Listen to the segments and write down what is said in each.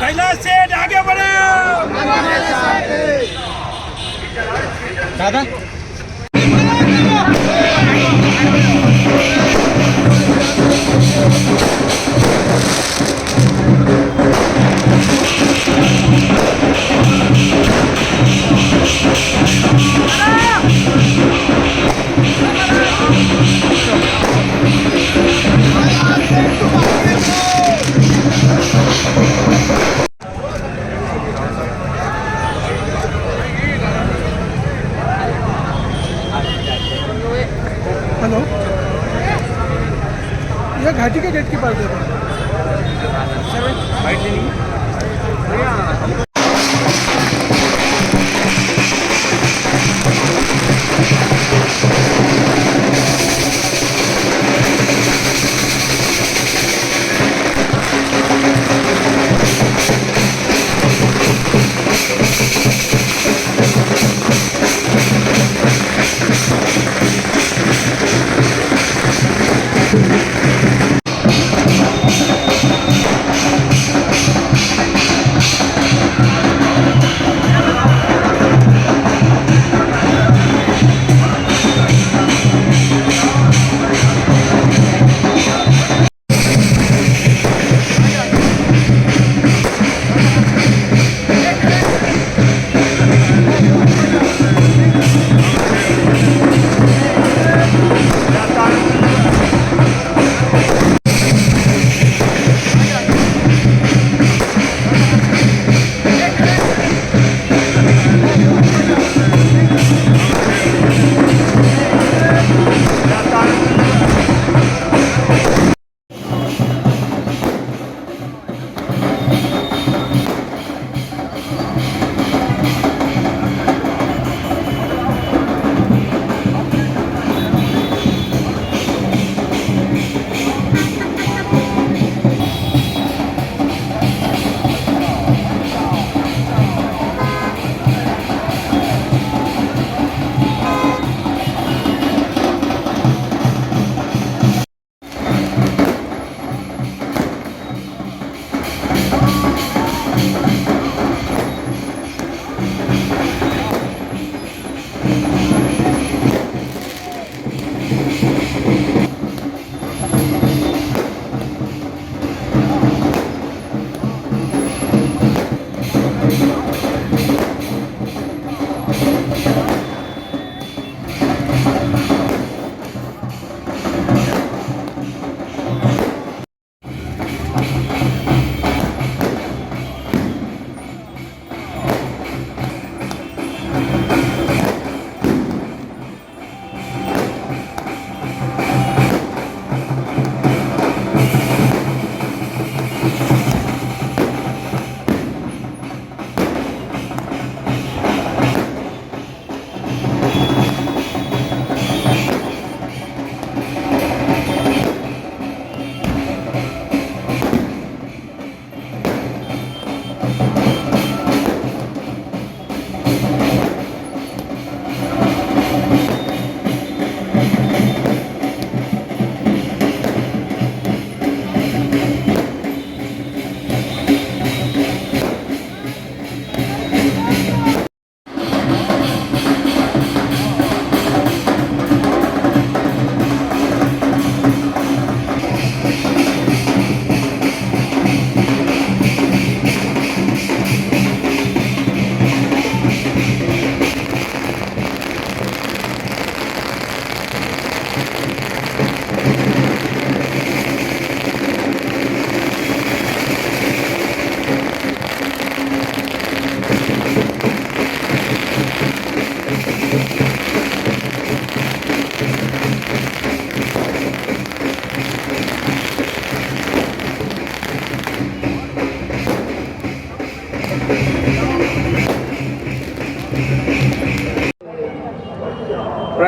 कैलाश सेठ आगे बढ़े दादा हेलो. ये घाटी के गेट के पास देखो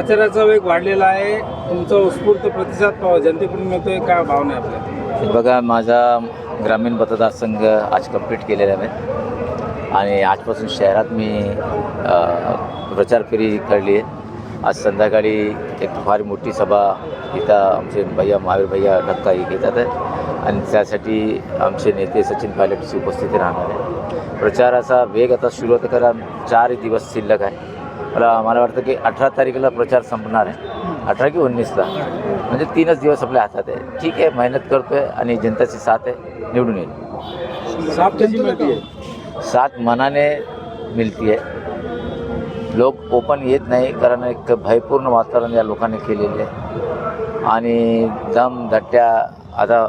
प्रचाराचा वेग वाढलेला आहे. तुमचा उत्स्फूर्त प्रतिसाद जनतेकडून मिळतोय काय भावना आहे आपल्या? बघा माझा ग्रामीण मतदारसंघ आज कंप्लीट केलेला आहे. आणि आजपासून शहरात मी प्रचार फेरी काढली आहे. आज संध्याकाळी एक फार मोठी सभा इथं आमचे भैया महावीर भैया ढक्का घेतात आहे. आणि त्यासाठी आमचे नेते सचिन पायलटची उपस्थिती राहणार आहे. प्रचाराचा वेग आता सुरू होतं कारण चार दिवस शिल्लक आहे. मला मला वाटतं की अठरा तारखेला प्रचार संपणार आहे. अठरा की उन्नीसला. म्हणजे तीनच दिवस आपल्या हातात आहे. ठीक आहे मेहनत करतोय आणि जनताची साथ आहे निवडून येईल. आहे साथ मनाने मिळती आहे लोक ओपन येत नाही कारण एक भयपूर्ण वातावरण या लोकांनी केलेले आहे. आणि दम धट्ट्या आता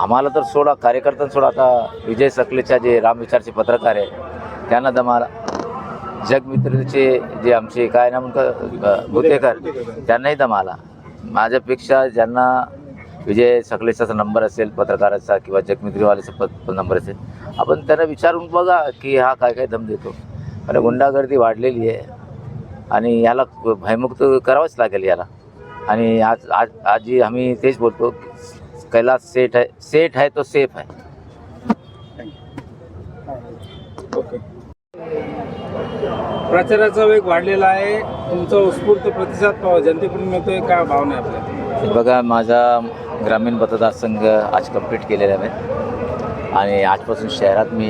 आम्हाला तर सोडा कार्यकर्त्यांना सोडा आता विजय सकलेच्या जे रामविचारचे पत्रकार आहे त्यांना दमाला जगमित्रचे जे आमचे काय ना म्हणतात भुतेकर त्यांनाही दमाला माझ्यापेक्षा ज्यांना विजय सकलेचा नंबर असेल पत्रकाराचा किंवा जगमित्रीवाल्याचा प नंबर असेल आपण त्यांना विचारून बघा की हा काय काय दम देतो. आणि गुंडागर्दी वाढलेली आहे आणि याला भयमुक्त करावंच लागेल याला. आणि आज आज आजी आम्ही तेच बोलतो की कैलास सेठ आहे सेठ आहे तो सेफ आहे. ओके प्रचाराचा वेग वाढलेला आहे. तुमचा उत्स्फूर्त प्रतिसाद जनतेकडून मिळतोय काय भावना आहे आपल्या? बघा माझा ग्रामीण मतदारसंघ आज कंप्लीट केलेला आहे. आणि आजपासून शहरात मी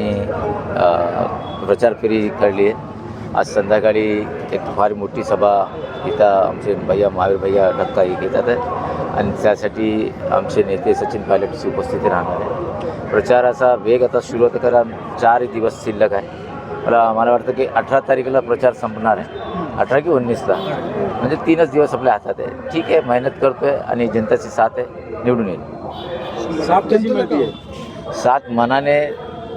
प्रचार फेरी काढली आहे. आज संध्याकाळी एक फार मोठी सभा इथं आमचे भैया महावीर भैया ढक्का घेतात आहे. आणि त्यासाठी आमचे नेते सचिन पायलटची उपस्थिती राहणार आहे. प्रचाराचा वेग आता सुरू होतं कारण चार दिवस शिल्लक आहे. मला मला वाटतं की अठरा तारखेला प्रचार संपणार आहे. अठरा की उन्नीसला. म्हणजे तीनच दिवस आपल्या हातात आहे. ठीक आहे मेहनत करतोय आणि जनताची साथ आहे निवडून येईल. आहे साथ मनाने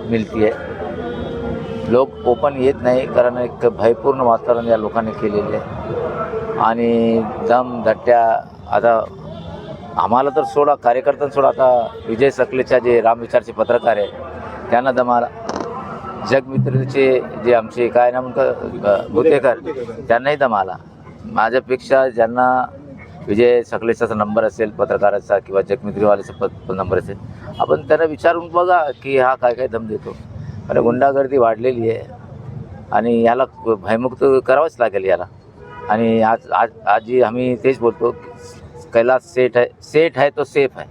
मिळती आहे लोक ओपन येत नाही कारण एक भयपूर्ण वातावरण या लोकांनी केलेले आहे. आणि दम धट्ट्या आता आम्हाला तर सोडा कार्यकर्त्यांना सोडा. आता विजय सकलेच्या जे रामविचारचे पत्रकार आहे त्यांना दमाला जगमित्रचे जे आमचे काय ना म्हणतात भुतेकर त्यांनाही दमाला माझ्यापेक्षा ज्यांना विजय सकलेशाचा नंबर असेल पत्रकाराचा किंवा जगमित्रीवाल्याचा प नंबर असेल आपण त्यांना विचारून बघा की हा काय काय दम देतो. आणि गुंडागर्दी वाढलेली आहे आणि याला भयमुक्त करावंच लागेल याला. आणि आज आज आजी आम्ही तेच बोलतो कैलास सेठ आहे सेठ आहे तो सेफ आहे.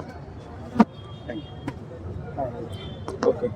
ओके